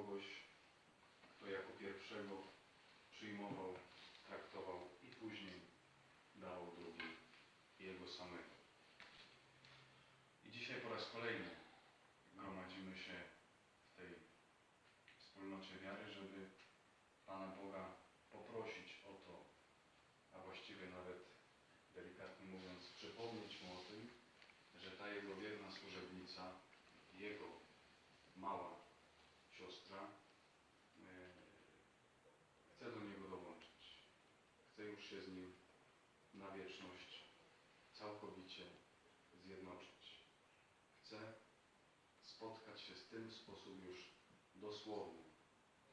kogoś, kto jako pierwszego przyjmował, traktował i później dał drugi Jego samego. I dzisiaj po raz kolejny gromadzimy się w tej wspólnocie wiary, żeby się z Nim na wieczność całkowicie zjednoczyć. Chce spotkać się z tym w sposób już dosłowny.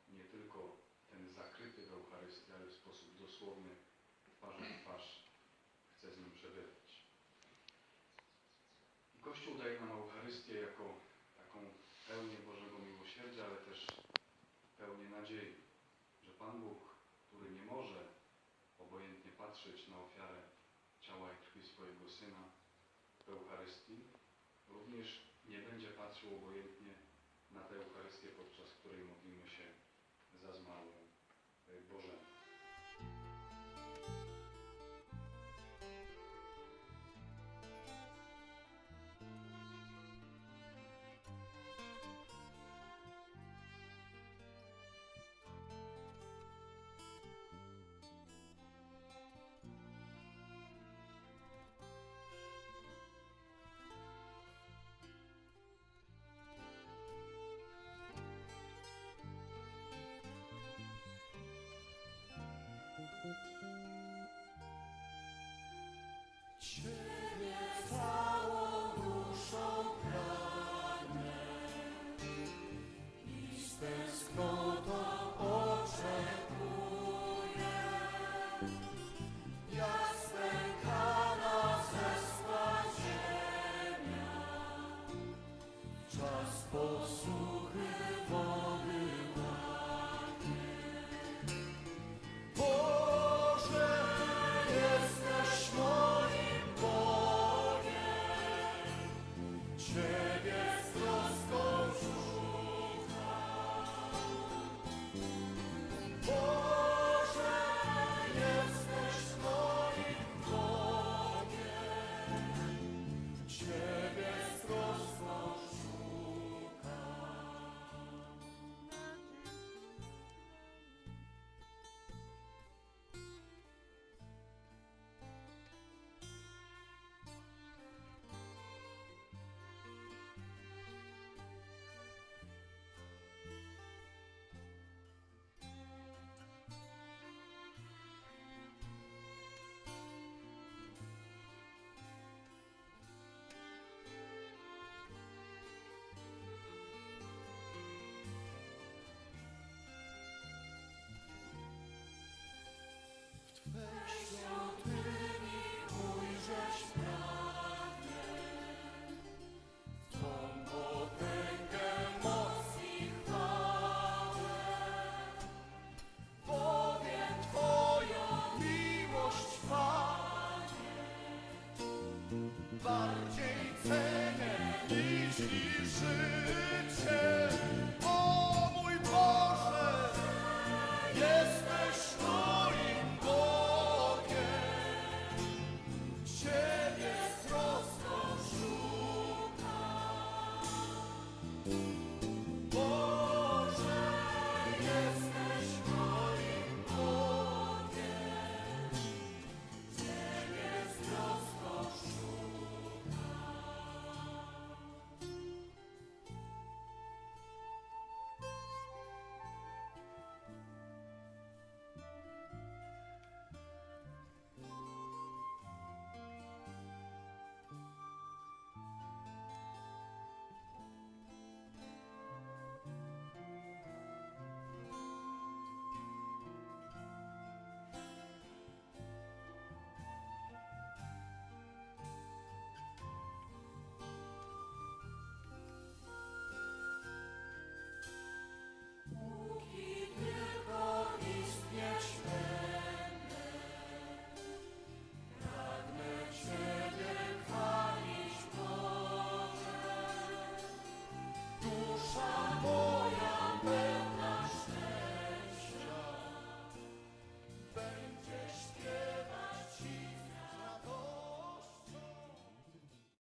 Nie tylko ten zakryty w Eucharystii, ale w sposób dosłowny, twarzą w twarz chce z Nim przebywać. Kościół daje nam Eucharystię jako taką pełnię Bożego miłosierdzia, ale też pełnię nadziei, że Pan Bóg, który nie może obojętnie patrzeć na ofiarę ciała i krwi swojego Syna w Eucharystii, również nie będzie patrzył obojętnie na tę